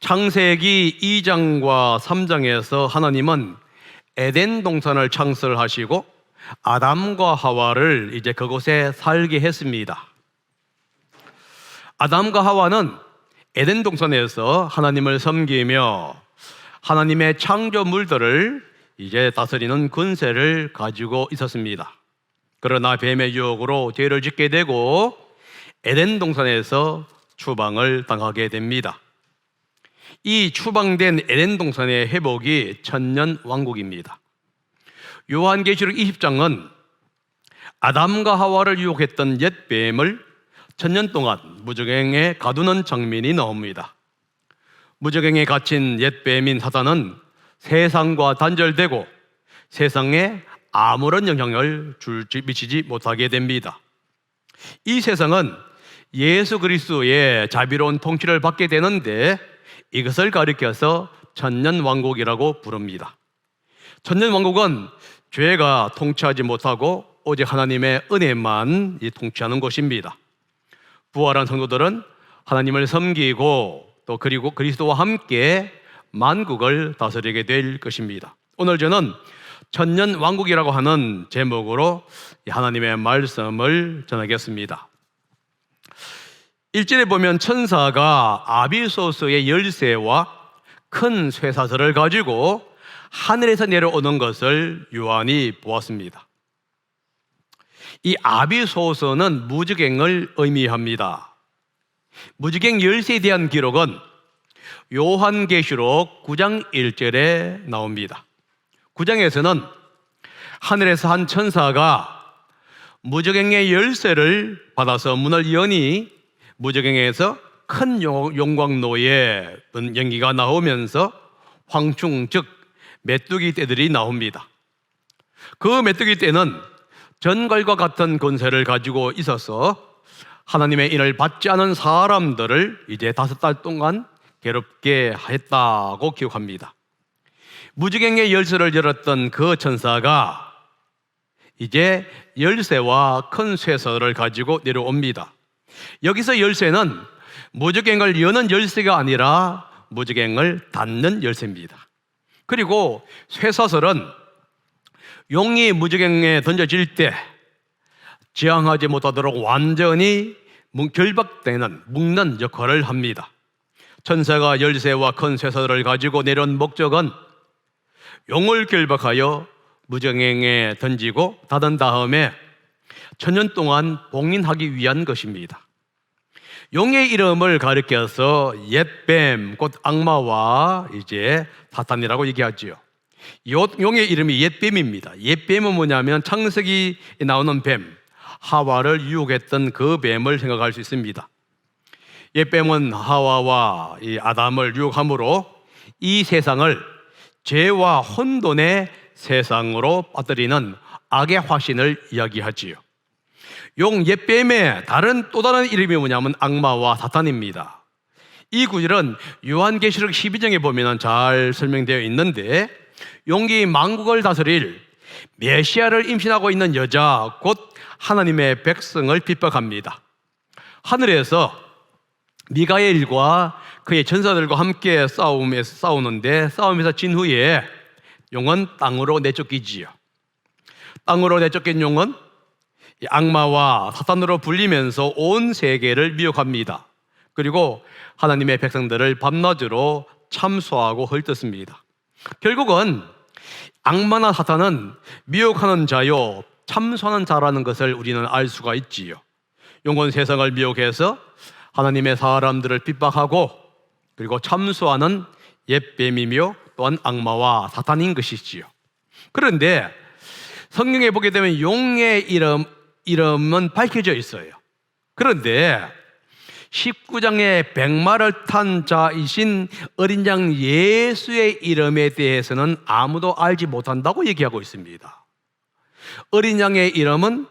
창세기 2장과 3장에서 하나님은 에덴 동산을 창설하시고 아담과 하와를 이제 그곳에 살게 했습니다. 아담과 하와는 에덴 동산에서 하나님을 섬기며 하나님의 창조물들을 이제 다스리는 권세를 가지고 있었습니다. 그러나 뱀의 유혹으로 죄를 짓게 되고 에덴 동산에서 추방을 당하게 됩니다. 이 추방된 에덴 동산의 회복이 천년 왕국입니다. 요한계시록 20장은 아담과 하와를 유혹했던 옛 뱀을 천년 동안 무적행에 가두는 장면이 나옵니다. 무적행에 갇힌 옛 뱀인 사단은 세상과 단절되고 세상에 아무런 영향을 줄 미치지 못하게 됩니다. 이 세상은 예수 그리스도의 자비로운 통치를 받게 되는데 이것을 가리켜서 천년 왕국이라고 부릅니다. 천년 왕국은 죄가 통치하지 못하고 오직 하나님의 은혜만 이 통치하는 곳입니다. 부활한 성도들은 하나님을 섬기고 또 그리고 그리스도와 함께 만국을 다스리게 될 것입니다. 오늘 저는 천년 왕국이라고 하는 제목으로 하나님의 말씀을 전하겠습니다. 일절에 보면 천사가 아비소스의 열쇠와 큰 쇠사슬을 가지고 하늘에서 내려오는 것을 요한이 보았습니다. 이 아비소서는 무적행을 의미합니다. 무적행 열쇠에 대한 기록은 요한계시록 9장 1절에 나옵니다. 9장에서는 하늘에서 한 천사가 무적행의 열쇠를 받아서 문을 여니 무적행에서 큰 용광로의 연기가 나오면서 황충 즉 메뚜기 떼들이 나옵니다. 그 메뚜기 떼는 전갈과 같은 권세를 가지고 있어서 하나님의 인을 받지 않은 사람들을 이제 다섯 달 동안 괴롭게 했다고 기록합니다. 무지갱의 열쇠를 열었던 그 천사가 이제 열쇠와 큰 쇠서를 가지고 내려옵니다. 여기서 열쇠는 무지갱을 여는 열쇠가 아니라 무지갱을 닫는 열쇠입니다. 그리고 쇠사슬은 용이 무지갱에 던져질 때 지향하지 못하도록 완전히 결박되는 묶는 역할을 합니다. 천사가 열쇠와 큰 쇠사슬을 가지고 내려온 목적은 용을 결박하여 무정행에 던지고 닫은 다음에 천년 동안 봉인하기 위한 것입니다. 용의 이름을 가리켜서 옛뱀, 곧 악마와 이제 사탄이라고 얘기하지요. 용의 이름이 옛뱀입니다. 옛뱀은 뭐냐면 창세기 나오는 뱀, 하와를 유혹했던 그 뱀을 생각할 수 있습니다. 옛뱀은 하와와 이 아담을 유혹함으로 이 세상을 죄와 혼돈의 세상으로 빠뜨리는 악의 화신을 이야기하지요. 용 옛뱀의 다른 또 다른 이름이 뭐냐면 악마와 사탄입니다. 이 구절은 요한계시록 12장에 보면 잘 설명되어 있는데 용기 만국을 다스릴 메시아를 임신하고 있는 여자 곧 하나님의 백성을 핍박합니다. 하늘에서 미가엘과 그의 전사들과 함께 싸움에서 싸우는데 싸움에서 진 후에 용은 땅으로 내쫓기지요. 땅으로 내쫓긴 용은 악마와 사탄으로 불리면서 온 세계를 미혹합니다. 그리고 하나님의 백성들을 밤낮으로 참소하고 헐뜯습니다. 결국은 악마나 사탄은 미혹하는 자요, 참소하는 자라는 것을 우리는 알 수가 있지요. 용은 세상을 미혹해서 하나님의 사람들을 핍박하고 그리고 참소하는 옛뱀이며 또한 악마와 사탄인 것이지요. 그런데 성경에 보게 되면 용의 이름, 이름은 밝혀져 있어요. 그런데 19장의 백마를 탄 자이신 어린 양 예수의 이름에 대해서는 아무도 알지 못한다고 얘기하고 있습니다. 어린 양의 이름은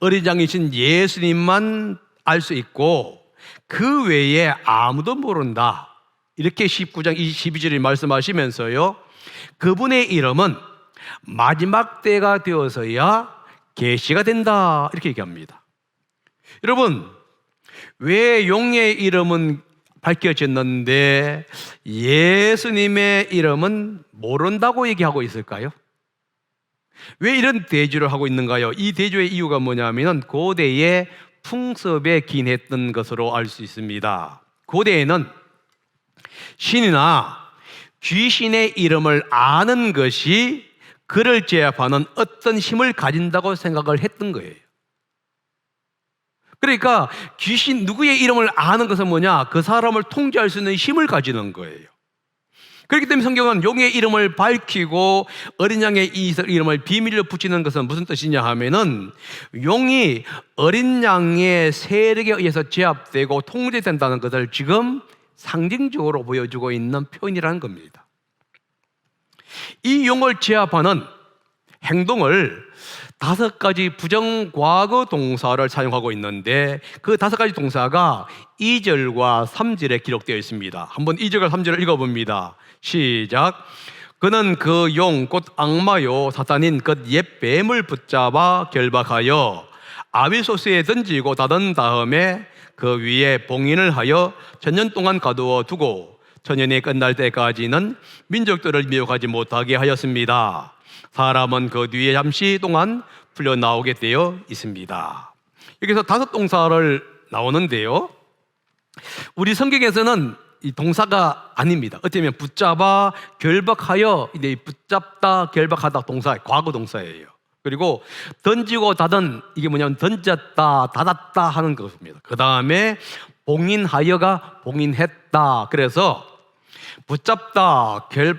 어린 양이신 예수님만 알 수 있고 그 외에 아무도 모른다. 이렇게 19장 22절에 말씀하시면서요. 그분의 이름은 마지막 때가 되어서야 계시가 된다. 이렇게 얘기합니다. 여러분, 왜 용의 이름은 밝혀졌는데 예수님의 이름은 모른다고 얘기하고 있을까요? 왜 이런 대조를 하고 있는가요? 이 대조의 이유가 뭐냐면은 고대의 풍습에 기인했던 것으로 알 수 있습니다. 고대에는 신이나 귀신의 이름을 아는 것이 그를 제압하는 어떤 힘을 가진다고 생각을 했던 거예요. 그러니까 귀신 누구의 이름을 아는 것은 뭐냐? 그 사람을 통제할 수 있는 힘을 가지는 거예요. 그렇기 때문에 성경은 용의 이름을 밝히고 어린 양의 이 이름을 비밀로 붙이는 것은 무슨 뜻이냐 하면은 용이 어린 양의 세력에 의해서 제압되고 통제된다는 것을 지금 상징적으로 보여주고 있는 표현이라는 겁니다. 이 용을 제압하는 행동을 다섯 가지 부정 과거 동사를 사용하고 있는데 그 다섯 가지 동사가 2절과 3절에 기록되어 있습니다. 한번 2절과 3절을 읽어 봅니다. 시작. 그는 그 용, 곧 악마요, 사탄인 그옛 뱀을 붙잡아 결박하여 아비소스에 던지고 닫은 다음에 그 위에 봉인을 하여 천년 동안 가두어 두고 천년이 끝날 때까지는 민족들을 미혹하지 못하게 하였습니다. 사람은 그 뒤에 잠시 동안 풀려 나오게 되어 있습니다. 여기서 다섯 동사를 나오는데요. 우리 성경에서는 이 동사가 아닙니다. 보면 붙잡아 결박하여 이제 붙잡다 결박하다 동사 과거 동사예요. 그리고 던지고 닫은 이게 뭐냐면 던졌다 닫았다 하는 것입니다. 그 다음에 봉인하여가 봉인했다. 그래서 붙잡다 결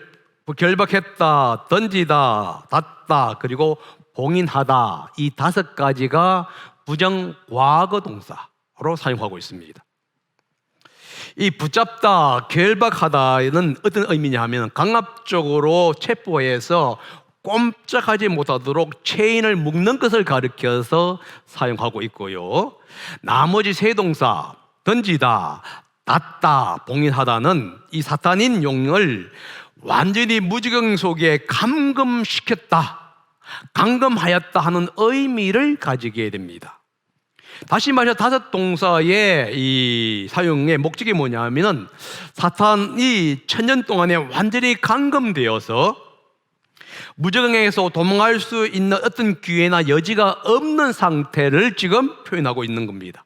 결박했다 던지다 닫다 그리고 봉인하다 이 다섯 가지가 부정 과거 동사로 사용하고 있습니다. 이 붙잡다, 결박하다는 어떤 의미냐 하면 강압적으로 체포해서 꼼짝하지 못하도록 체인을 묶는 것을 가리켜서 사용하고 있고요. 나머지 세 동사, 던지다, 닫다, 봉인하다는 이 사탄인 용을 완전히 무지경 속에 감금시켰다, 감금하였다 하는 의미를 가지게 됩니다. 다시 말해 다섯 동사의 이 사용의 목적이 뭐냐면은 사탄이 천년 동안에 완전히 감금되어서 무적행에서 도망할 수 있는 어떤 기회나 여지가 없는 상태를 지금 표현하고 있는 겁니다.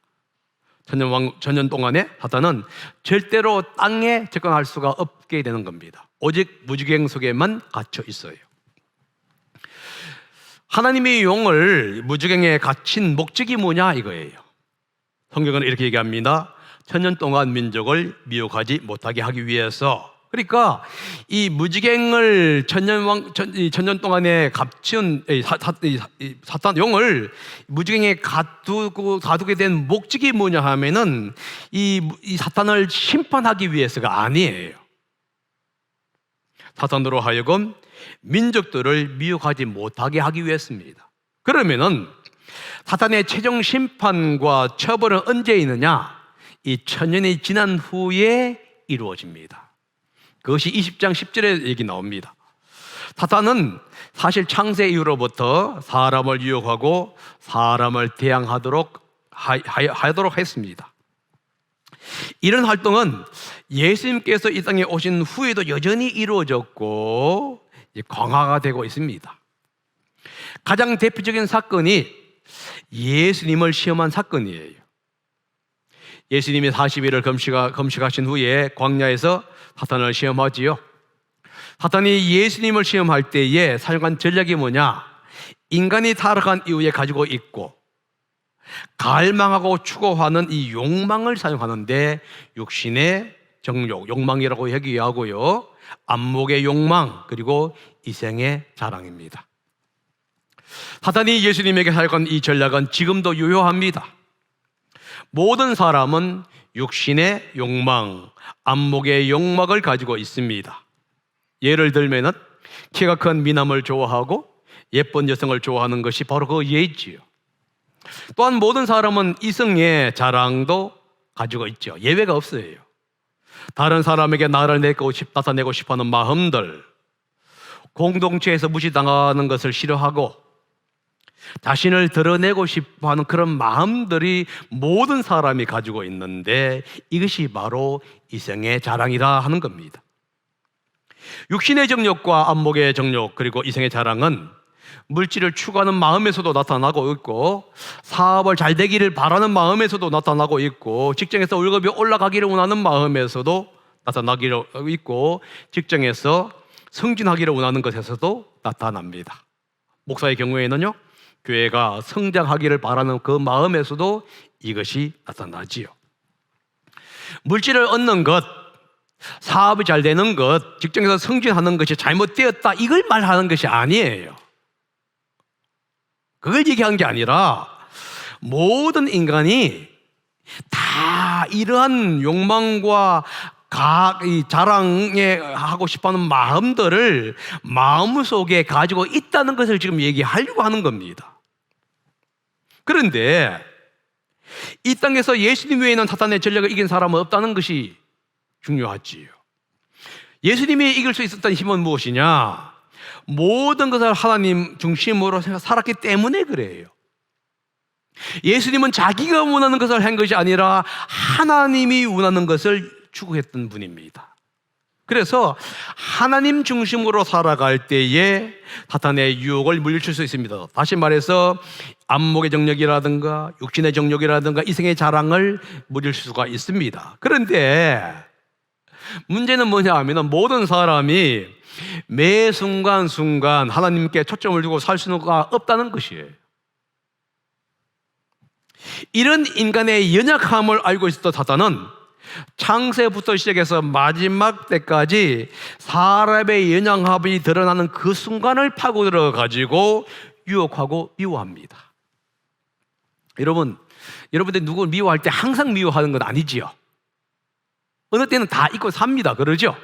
천년, 왕, 천년 동안에 사탄은 절대로 땅에 접근할 수가 없게 되는 겁니다. 오직 무지행 속에만 갇혀 있어요. 하나님의 용을 무지경에 갇힌 목적이 뭐냐 이거예요. 성경은 이렇게 얘기합니다. 천년 동안 민족을 미혹하지 못하게 하기 위해서. 그러니까 이 무지갱을 천년 왕 천년 동안에 갇힌 사탄 용을 무지갱에 가두고 가두게 된 목적이 뭐냐 하면은 이, 이 사탄을 심판하기 위해서가 아니에요. 사탄으로 하여금 민족들을 미혹하지 못하게 하기 위해서입니다. 그러면은 사탄의 최종 심판과 처벌은 언제 있느냐? 이 천년이 지난 후에 이루어집니다. 그것이 20장 10절에 얘기 나옵니다. 사탄은 사실 창세 이후로부터 사람을 유혹하고 사람을 대항하도록 하도록 했습니다. 이런 활동은 예수님께서 이 땅에 오신 후에도 여전히 이루어졌고 강화가 되고 있습니다. 가장 대표적인 사건이 예수님을 시험한 사건이에요. 예수님이 40일을 금식하, 금식하신 후에 광야에서 사탄을 시험하지요. 사탄이 예수님을 시험할 때에 사용한 전략이 뭐냐? 인간이 타락한 이후에 가지고 있고 갈망하고 추구하는 이 욕망을 사용하는데 육신의 정욕, 욕망이라고 얘기하고요. 안목의 욕망 그리고 이생의 자랑입니다. 사탄이 예수님에게 사용한 이 전략은 지금도 유효합니다. 모든 사람은 육신의 욕망, 안목의 욕망을 가지고 있습니다. 예를 들면은 키가 큰 미남을 좋아하고 예쁜 여성을 좋아하는 것이 바로 그 예지요. 또한 모든 사람은 이성의 자랑도 가지고 있죠. 예외가 없어요. 다른 사람에게 나를 내고 싶, 나타내고 싶어 하는 마음들, 공동체에서 무시당하는 것을 싫어하고, 자신을 드러내고 싶어 하는 그런 마음들이 모든 사람이 가지고 있는데 이것이 바로 이생의 자랑이다 하는 겁니다. 육신의 정욕과 안목의 정욕 그리고 이생의 자랑은 물질을 추구하는 마음에서도 나타나고 있고 사업을 잘 되기를 바라는 마음에서도 나타나고 있고 직장에서 월급이 올라가기를 원하는 마음에서도 나타나기로 있고 직장에서 승진하기를 원하는 것에서도 나타납니다. 목사의 경우에는요. 교회가 성장하기를 바라는 그 마음에서도 이것이 나타나지요. 물질을 얻는 것, 사업이 잘 되는 것, 직장에서 승진하는 것이 잘못되었다 이걸 말하는 것이 아니에요. 그걸 얘기한 게 아니라 모든 인간이 다 이러한 욕망과 가, 이 자랑에 하고 싶어하는 마음들을 마음 속에 가지고 있다는 것을 지금 얘기하려고 하는 겁니다. 그런데 이 땅에서 예수님 외에는 사탄의 전략을 이긴 사람은 없다는 것이 중요하지요. 예수님이 이길 수 있었던 힘은 무엇이냐? 모든 것을 하나님 중심으로 살았기 때문에 그래요. 예수님은 자기가 원하는 것을 한 것이 아니라 하나님이 원하는 것을 추구했던 분입니다. 그래서 하나님 중심으로 살아갈 때에 사탄의 유혹을 물리칠 수 있습니다. 다시 말해서 안목의 정력이라든가 육신의 정력이라든가 이생의 자랑을 물리칠 수가 있습니다. 그런데 문제는 뭐냐 하면 모든 사람이 매 순간순간 하나님께 초점을 두고 살 수는 없다는 것이에요. 이런 인간의 연약함을 알고 있었던 사탄은 창세부터 시작해서 마지막 때까지 사람의 연약함이 드러나는 그 순간을 파고들어 가지고 유혹하고 미워합니다. 여러분, 여러분들 누구를 미워할 때 항상 미워하는 건 아니지요. 어느 때는 다 잊고 삽니다. 그러죠?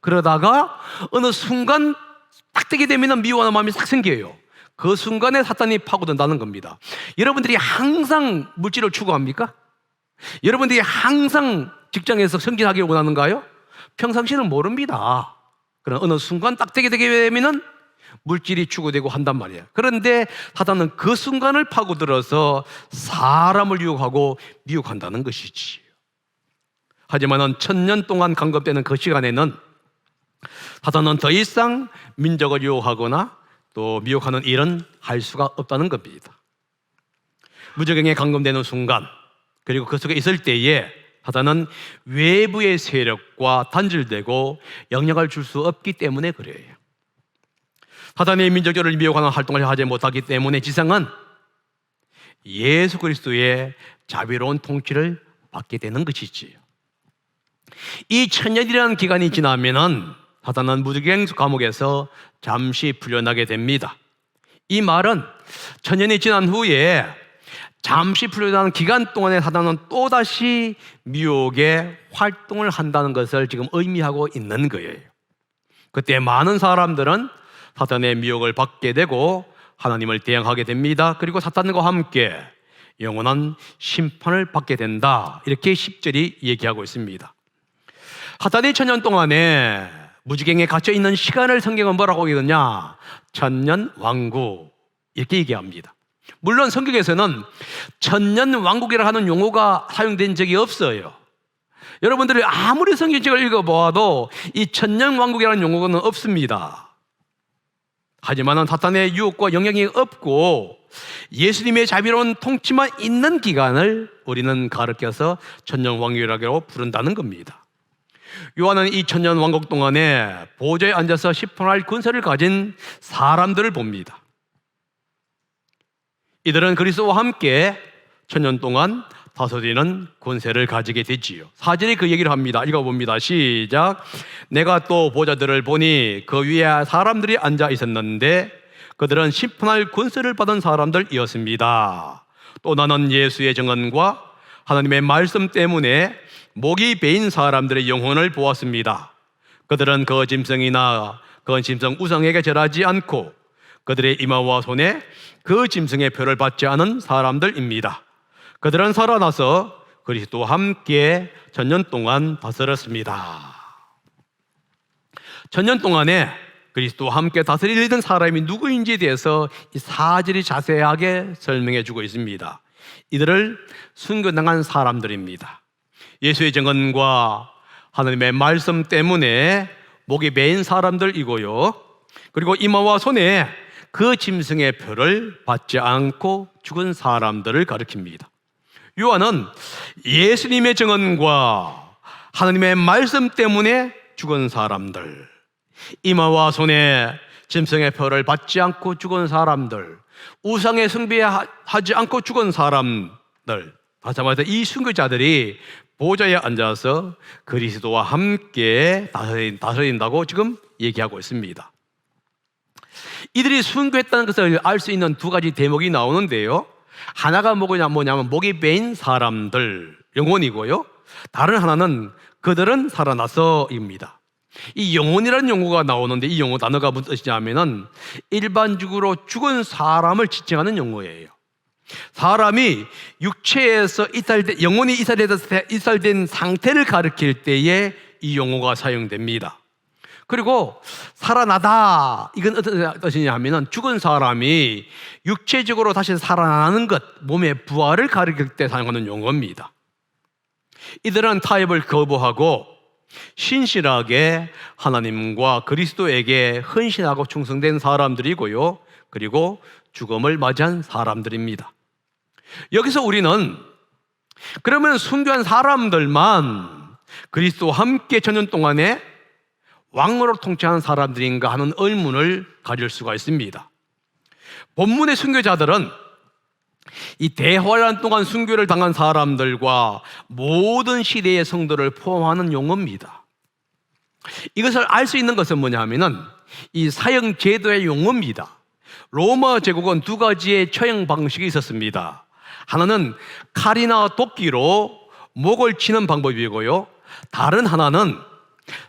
그러다가 어느 순간 딱 되게 되면 미워하는 마음이 싹 생겨요. 그 순간에 사탄이 파고든다는 겁니다. 여러분들이 항상 물질을 추구합니까? 여러분들이 항상 직장에서 승진하기 원하는가요? 평상시는 모릅니다. 그럼 어느 순간 딱 되게 되면은 물질이 추구되고 한단 말이에요. 그런데 사단은 그 순간을 파고들어서 사람을 유혹하고 미혹한다는 것이지. 하지만은 천년 동안 강급되는 그 시간에는 사단은 더 이상 민족을 유혹하거나 또 미혹하는 일은 할 수가 없다는 겁니다. 무적행에 감금되는 순간 그리고 그 속에 있을 때에 사단은 외부의 세력과 단절되고 영향을 줄 수 없기 때문에 그래요. 사단의 민족들을 미혹하는 활동을 하지 못하기 때문에 지상은 예수 그리스도의 자비로운 통치를 받게 되는 것이지요. 이 천년이라는 기간이 지나면은 사단은 무적행 감옥에서 잠시 풀려나게 됩니다. 이 말은 천년이 지난 후에 잠시 풀려나는 기간 동안에 사단은 또다시 미혹의 활동을 한다는 것을 지금 의미하고 있는 거예요. 그때 많은 사람들은 사탄의 미혹을 받게 되고 하나님을 대항하게 됩니다. 그리고 사탄과 함께 영원한 심판을 받게 된다. 이렇게 10절이 얘기하고 있습니다. 사탄이 천년 동안에 무지갱에 갇혀 있는 시간을 성경은 뭐라고 얘기하느냐? 천년 왕국. 이렇게 얘기합니다. 물론 성경에서는 천년 왕국이라 하는 용어가 사용된 적이 없어요. 여러분들이 아무리 성경책을 읽어보아도 이 천년 왕국이라는 용어는 없습니다. 하지만 사탄의 유혹과 영향이 없고 예수님의 자비로운 통치만 있는 기간을 우리는 가르켜서 천년 왕국이라고 부른다는 겁니다. 요한은 이 천년 왕국 동안에 보좌에 앉아서 시폰할 군사를 가진 사람들을 봅니다. 이들은 그리스도와 함께 천년 동안 다스리는 권세를 가지게 되지요. 사절이 그 얘기를 합니다. 읽어봅니다. 시작. 내가 또 보좌들을 보니 그 위에 사람들이 앉아 있었는데 그들은 심판할 권세를 받은 사람들이었습니다. 또 나는 예수의 정언과 하나님의 말씀 때문에 목이 베인 사람들의 영혼을 보았습니다. 그들은 그 짐승이나 그 짐승 우상에게 절하지 않고 그들의 이마와 손에 그 짐승의 표를 받지 않은 사람들입니다. 그들은 살아나서 그리스도와 함께 천년 동안 다스렸습니다. 천년 동안에 그리스도와 함께 다스리던 사람이 누구인지에 대해서 이 사절이 자세하게 설명해 주고 있습니다. 이들을 순교당한 사람들입니다. 예수의 증언과 하나님의 말씀 때문에 목이 메인 사람들이고요. 그리고 이마와 손에 그 짐승의 표를 받지 않고 죽은 사람들을 가리킵니다. 요한은 예수님의 증언과 하나님의 말씀 때문에 죽은 사람들, 이마와 손에 짐승의 표를 받지 않고 죽은 사람들, 우상의 숭배하지 않고 죽은 사람들, 말해서 이 순교자들이 보좌에 앉아서 그리스도와 함께 다스린다고 지금 얘기하고 있습니다. 이들이 순교했다는 것을 알 수 있는 두 가지 대목이 나오는데요. 하나가 뭐냐 뭐냐면 목이 베인 사람들 영혼이고요. 다른 하나는 그들은 살아나서입니다. 이 영혼이라는 용어가 나오는데 이 용어 단어가 무슨 뜻이냐면은 일반적으로 죽은 사람을 지칭하는 용어예요. 사람이 육체에서 이탈된 영혼이 이탈된 상태를 가리킬 때에 이 용어가 사용됩니다. 그리고 살아나다 이건 어떤 뜻이냐 하면은 죽은 사람이 육체적으로 다시 살아나는 것, 몸의 부활을 가리킬 때 사용하는 용어입니다. 이들은 타협을 거부하고 신실하게 하나님과 그리스도에게 헌신하고 충성된 사람들이고요. 그리고 죽음을 맞이한 사람들입니다. 여기서 우리는 그러면 순교한 사람들만 그리스도와 함께 전년 동안에 왕으로 통치한 사람들인가 하는 의문을 가질 수가 있습니다. 본문의 순교자들은 이 대환란 동안 순교를 당한 사람들과 모든 시대의 성도를 포함하는 용어입니다. 이것을 알 수 있는 것은 뭐냐 하면은 이 사형 제도의 용어입니다. 로마 제국은 두 가지의 처형 방식이 있었습니다. 하나는 칼이나 도끼로 목을 치는 방법이고요. 다른 하나는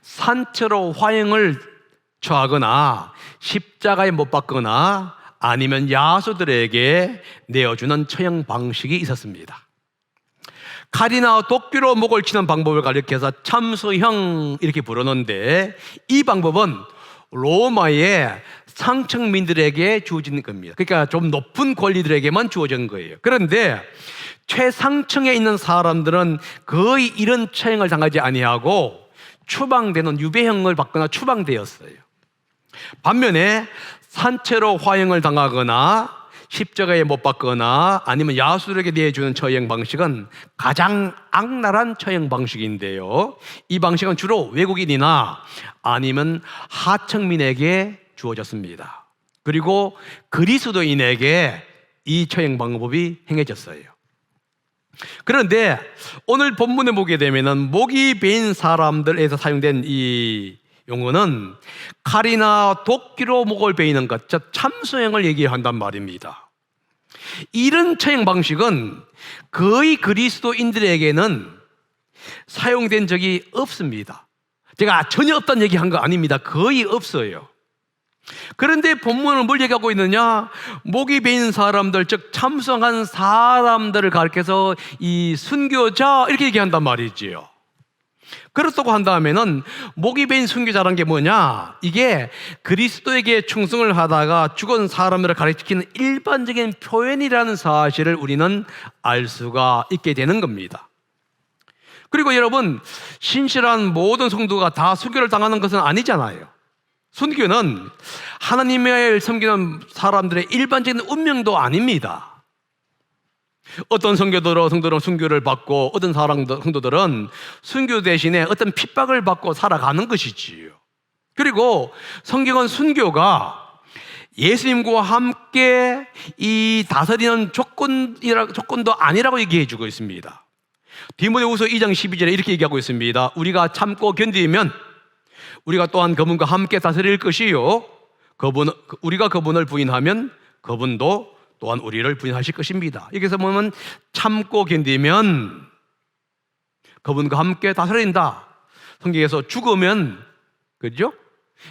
산채로 화형을 처하거나 십자가에 못 박거나 아니면 야수들에게 내어주는 처형 방식이 있었습니다. 칼이나 도끼로 목을 치는 방법을 가리켜서 참수형 이렇게 부르는데 이 방법은 로마의 상층민들에게 주어진 겁니다. 그러니까 좀 높은 권리들에게만 주어진 거예요. 그런데 최상층에 있는 사람들은 거의 이런 처형을 당하지 아니하고 추방되는 유배형을 받거나 추방되었어요. 반면에 산채로 화형을 당하거나 십자가에 못 박거나 아니면 야수들에게 내주는 처형 방식은 가장 악랄한 처형 방식인데요. 이 방식은 주로 외국인이나 아니면 하층민에게 주어졌습니다. 그리고 그리스도인에게 이 처형 방법이 행해졌어요. 그런데 오늘 본문에 보게 되면은 목이 베인 사람들에서 사용된 이 용어는 칼이나 도끼로 목을 베이는 것, 즉 참수형을 얘기한단 말입니다. 이런 처형 방식은 거의 그리스도인들에게는 사용된 적이 없습니다. 제가 전혀 없다는 얘기한 거 아닙니다. 거의 없어요. 그런데 본문은 뭘 얘기하고 있느냐? 목이 베인 사람들, 즉 참성한 사람들을 가르쳐서 이 순교자 이렇게 얘기한단 말이지요. 그렇다고 한다면은 목이 베인 순교자란 게 뭐냐? 이게 그리스도에게 충성을 하다가 죽은 사람들을 가리키는 일반적인 표현이라는 사실을 우리는 알 수가 있게 되는 겁니다. 그리고 여러분, 신실한 모든 성도가 다 순교를 당하는 것은 아니잖아요. 순교는 하나님을 섬기는 사람들의 일반적인 운명도 아닙니다. 어떤 성교들은 성도들은 순교를 받고 어떤 사람 성도들은 순교 대신에 어떤 핍박을 받고 살아가는 것이지요. 그리고 성경은 순교가 예수님과 함께 이 다스리는 조건이라, 조건도 아니라고 얘기해 주고 있습니다. 디모데후서 2장 12절에 이렇게 얘기하고 있습니다. 우리가 참고 견디면 우리가 또한 그분과 함께 다스릴 것이요. 그분, 우리가 그분을 부인하면 그분도 또한 우리를 부인하실 것입니다. 여기서 보면 참고 견디면 그분과 함께 다스린다. 성경에서 죽으면 그죠?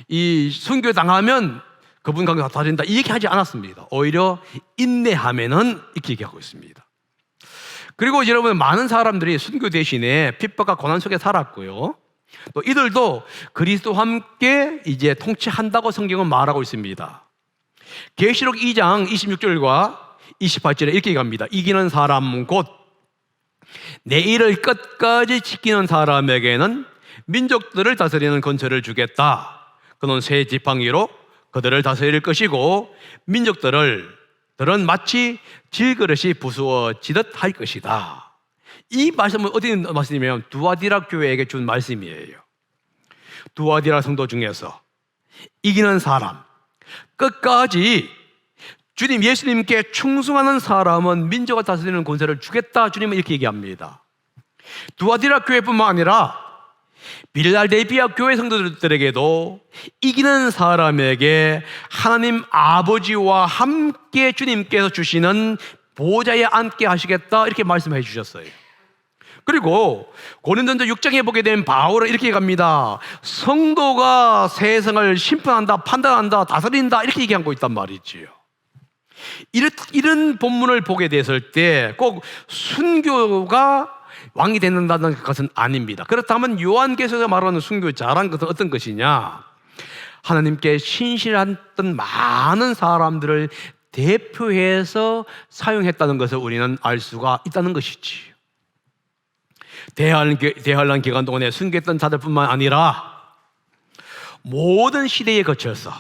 이 순교 당하면 그분과 함께 다스린다. 이 얘기하지 않았습니다. 오히려 인내하면은 이렇게 얘기하고 있습니다. 그리고 여러분 많은 사람들이 순교 대신에 핍박과 고난 속에 살았고요. 또 이들도 그리스도와 함께 이제 통치한다고 성경은 말하고 있습니다. 계시록 2장 26절과 28절에 이렇게 얘기합니다. 이기는 사람 곧 내 일을 끝까지 지키는 사람에게는 민족들을 다스리는 건설을 주겠다. 그는 새 지팡이로 그들을 다스릴 것이고 민족들을 들은 마치 질그릇이 부수어지듯 할 것이다. 이 말씀은 어디 있는 말씀이냐면 두아디라 교회에게 준 말씀이에요. 두아디라 성도 중에서 이기는 사람, 끝까지 주님 예수님께 충성하는 사람은 민족을 다스리는 권세를 주겠다. 주님은 이렇게 얘기합니다. 두아디라 교회뿐만 아니라 빌라델비아 교회 성도들에게도 이기는 사람에게 하나님 아버지와 함께 주님께서 주시는 보좌에 앉게 하시겠다 이렇게 말씀해 주셨어요. 그리고 고린도전서 6장에 보게 되면 바울은 이렇게 갑니다. 성도가 세상을 심판한다, 판단한다, 다스린다 이렇게 얘기하고 있단 말이지요. 이런, 이런 본문을 보게 됐을 때 꼭 순교가 왕이 되는다는 것은 아닙니다. 그렇다면 요한계시에서 말하는 순교자란 것은 어떤 것이냐? 하나님께 신실했던 많은 사람들을 대표해서 사용했다는 것을 우리는 알 수가 있다는 것이지. 대환, 대환란 기간 동안에 순교했던 자들뿐만 아니라 모든 시대에 거쳐서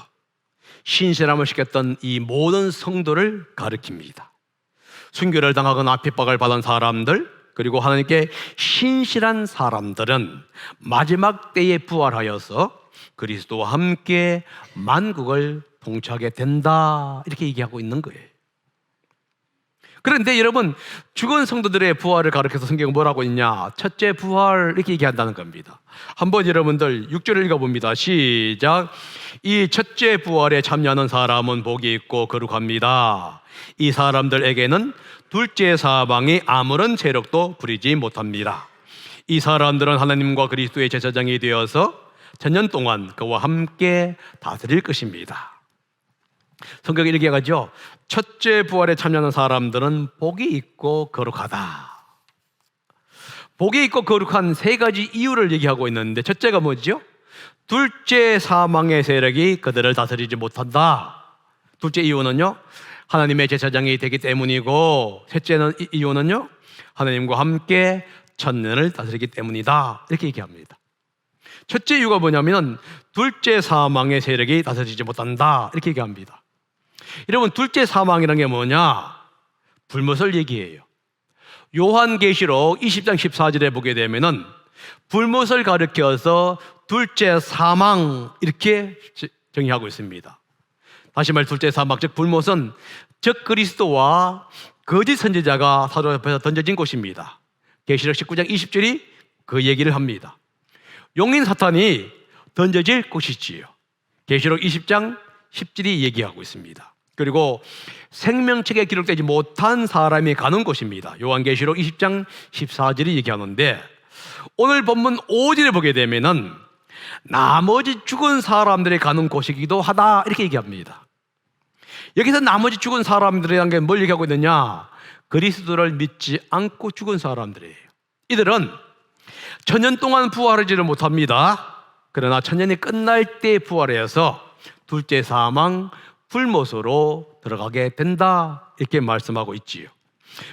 신실함을 시켰던 이 모든 성도를 가리킵니다. 순교를 당하거나 핍박을 받은 사람들, 그리고 하나님께 신실한 사람들은 마지막 때에 부활하여서 그리스도와 함께 만국을 통치하게 된다. 이렇게 얘기하고 있는 거예요. 그런데 여러분, 죽은 성도들의 부활을 가르쳐서 성경은 뭐라고 있냐? 첫째 부활 이렇게 얘기한다는 겁니다. 한번 여러분들 6절을 읽어봅니다. 시작. 이 첫째 부활에 참여하는 사람은 복이 있고 거룩합니다. 이 사람들에게는 둘째 사방이 아무런 세력도 부리지 못합니다. 이 사람들은 하나님과 그리스도의 제사장이 되어서 천년 동안 그와 함께 다스릴 것입니다. 성경이 이렇게 가죠. 첫째 부활에 참여하는 사람들은 복이 있고 거룩하다. 복이 있고 거룩한 세 가지 이유를 얘기하고 있는데 첫째가 뭐죠? 둘째 사망의 세력이 그들을 다스리지 못한다. 둘째 이유는요. 하나님의 제사장이 되기 때문이고 셋째는 이유는요. 하나님과 함께 천년을 다스리기 때문이다. 이렇게 얘기합니다. 첫째 이유가 뭐냐면 둘째 사망의 세력이 다스리지 못한다. 이렇게 얘기합니다. 여러분 둘째 사망이라는 게 뭐냐? 불못을 얘기해요. 요한계시록 20장 14절에 보게 되면은 불못을 가리켜서 둘째 사망 이렇게 정의하고 있습니다. 다시 말 둘째 사망 즉 불못은 적 그리스도와 거짓 선지자가 사도 앞에서 던져진 곳입니다. 계시록 19장 20절이 그 얘기를 합니다. 용인 사탄이 던져질 곳이지요. 계시록 20장 10절이 얘기하고 있습니다. 그리고 생명책에 기록되지 못한 사람이 가는 곳입니다. 요한계시록 20장 14절이 얘기하는데 오늘 본문 5절에 보게 되면은 나머지 죽은 사람들이 가는 곳이기도 하다 이렇게 얘기합니다. 여기서 나머지 죽은 사람들이라는 게 뭘 얘기하고 있느냐? 그리스도를 믿지 않고 죽은 사람들이에요. 이들은 천년 동안 부활하지를 못합니다. 그러나 천년이 끝날 때 부활해서 둘째 사망 불못으로 들어가게 된다. 이렇게 말씀하고 있지요.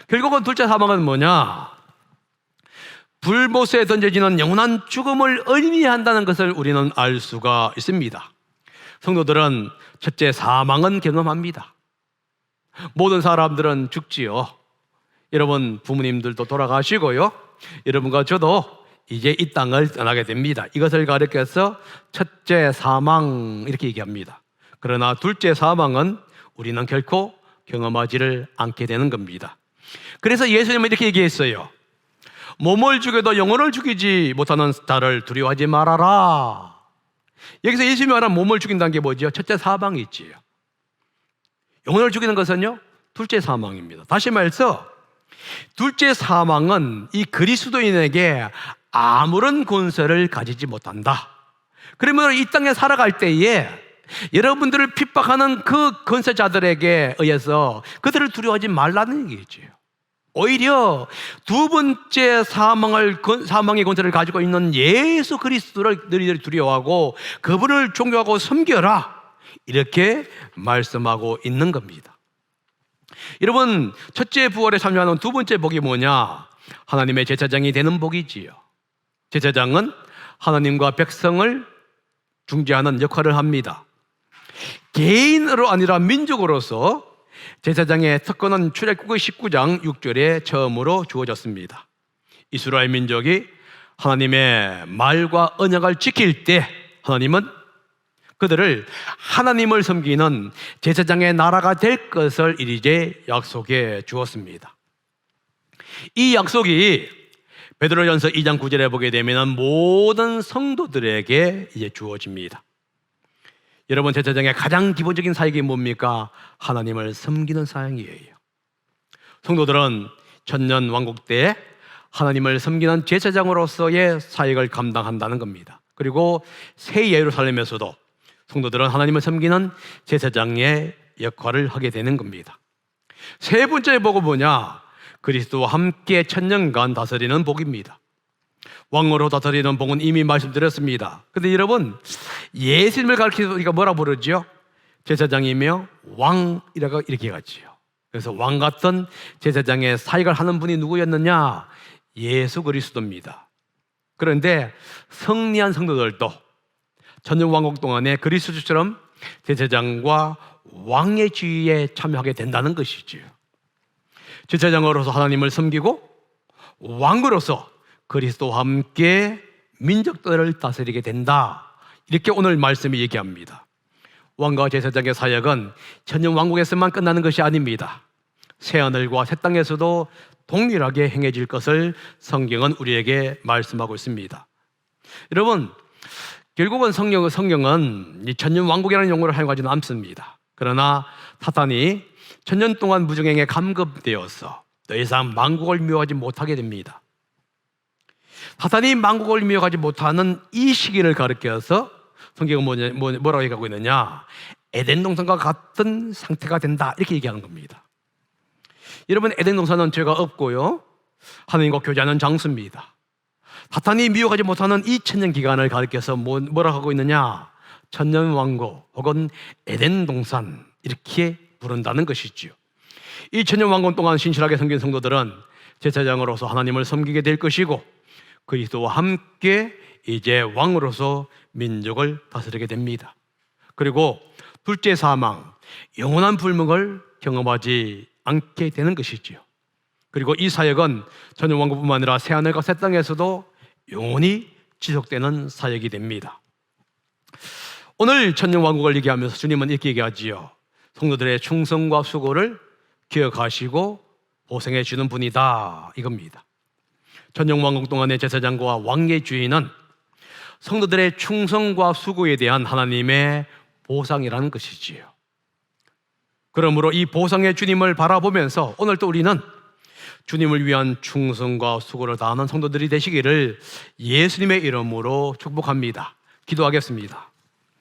결국은 둘째 사망은 뭐냐? 불못에 던져지는 영원한 죽음을 의미한다는 것을 우리는 알 수가 있습니다. 성도들은 첫째 사망은 경험합니다. 모든 사람들은 죽지요. 여러분 부모님들도 돌아가시고요. 여러분과 저도 이제 이 땅을 떠나게 됩니다. 이것을 가리켜서 첫째 사망 이렇게 얘기합니다. 그러나 둘째 사망은 우리는 결코 경험하지를 않게 되는 겁니다. 그래서 예수님은 이렇게 얘기했어요. 몸을 죽여도 영혼을 죽이지 못하는 자를 두려워하지 말아라. 여기서 예수님이 말한 몸을 죽인다는 게 뭐죠? 첫째 사망이 있지요. 영혼을 죽이는 것은요, 둘째 사망입니다. 다시 말해서, 둘째 사망은 이 그리스도인에게 아무런 권세를 가지지 못한다. 그러면 이 땅에 살아갈 때에 여러분들을 핍박하는 그 권세자들에게 의해서 그들을 두려워하지 말라는 얘기죠. 오히려 두 번째 사망을 건- 사망의 권세를 가지고 있는 예수 그리스도를 너희들이 두려워하고 그분을 존경하고 섬겨라 이렇게 말씀하고 있는 겁니다. 여러분 첫째 부활에 참여하는 두 번째 복이 뭐냐? 하나님의 제사장이 되는 복이지요. 제사장은 하나님과 백성을 중재하는 역할을 합니다. 개인으로 아니라 민족으로서 제사장의 특권은 출애굽의 19장 6절에 처음으로 주어졌습니다. 이스라엘 민족이 하나님의 말과 언약을 지킬 때 하나님은 그들을 하나님을 섬기는 제사장의 나라가 될 것을 이제 약속해 주었습니다. 이 약속이 베드로전서 2장 9절에 보게 되면 모든 성도들에게 이제 주어집니다. 여러분 제사장의 가장 기본적인 사역이 뭡니까? 하나님을 섬기는 사역이에요. 성도들은 천년 왕국 때 하나님을 섬기는 제사장으로서의 사역을 감당한다는 겁니다. 그리고 새 예루살렘에서도 성도들은 하나님을 섬기는 제사장의 역할을 하게 되는 겁니다. 세 번째 복은 뭐냐? 그리스도와 함께 천년간 다스리는 복입니다. 왕으로 다스리는 복은 이미 말씀드렸습니다. 근데 여러분, 예수님을 가르치니까 뭐라 부르죠? 제사장이며 왕이라고 이렇게 가지요. 그래서 왕 같은 제사장의 사역을 하는 분이 누구였느냐? 예수 그리스도입니다. 그런데 승리한 성도들도 천년 왕국 동안에 그리스도처럼 제사장과 왕의 지위에 참여하게 된다는 것이지요. 제사장으로서 하나님을 섬기고 왕으로서 그리스도와 함께 민족들을 다스리게 된다. 이렇게 오늘 말씀이 얘기합니다. 왕과 제사장의 사역은 천년 왕국에서만 끝나는 것이 아닙니다. 새 하늘과 새 땅에서도 동일하게 행해질 것을 성경은 우리에게 말씀하고 있습니다. 여러분, 결국은 성경, 성경은 이 천년 왕국이라는 용어를 사용하지는 않습니다. 그러나 사탄이 천년 동안 무정행에 감금되어서 더 이상 만국을 묘하지 못하게 됩니다. 사탄이 만국을 묘하지 못하는 이 시기를 가리켜서 성경은 뭐냐, 뭐- 뭐라고 얘기하고 있느냐? 에덴 동산과 같은 상태가 된다 이렇게 얘기하는 겁니다. 여러분 에덴 동산은 죄가 없고요. 하나님과 교제하는 장소입니다. 사탄이 미혹하지 못하는 이 천년 기간을 가리켜서 뭐, 뭐라 하고 있느냐? 천년 왕국 혹은 에덴 동산 이렇게 부른다는 것이지요. 이 천년 왕국 동안 신실하게 섬긴 성도들은 제사장으로서 하나님을 섬기게 될 것이고 그리스도와 함께 이제 왕으로서 민족을 다스리게 됩니다. 그리고 둘째 사망, 영원한 불명을 경험하지 않게 되는 것이지요. 그리고 이 사역은 전년 왕국뿐만 아니라 새 하늘과 새 땅에서도 영원히 지속되는 사역이 됩니다. 오늘 천년 왕국을 얘기하면서 주님은 이렇게 얘기하지요. 성도들의 충성과 수고를 기억하시고 보생해 주는 분이다 이겁니다. 천년 왕국 동안의 제사장과 왕의 주인은 성도들의 충성과 수고에 대한 하나님의 보상이라는 것이지요. 그러므로 이 보상의 주님을 바라보면서 오늘 또 우리는 주님을 위한 충성과 수고를 다하는 성도들이 되시기를 예수님의 이름으로 축복합니다. 기도하겠습니다.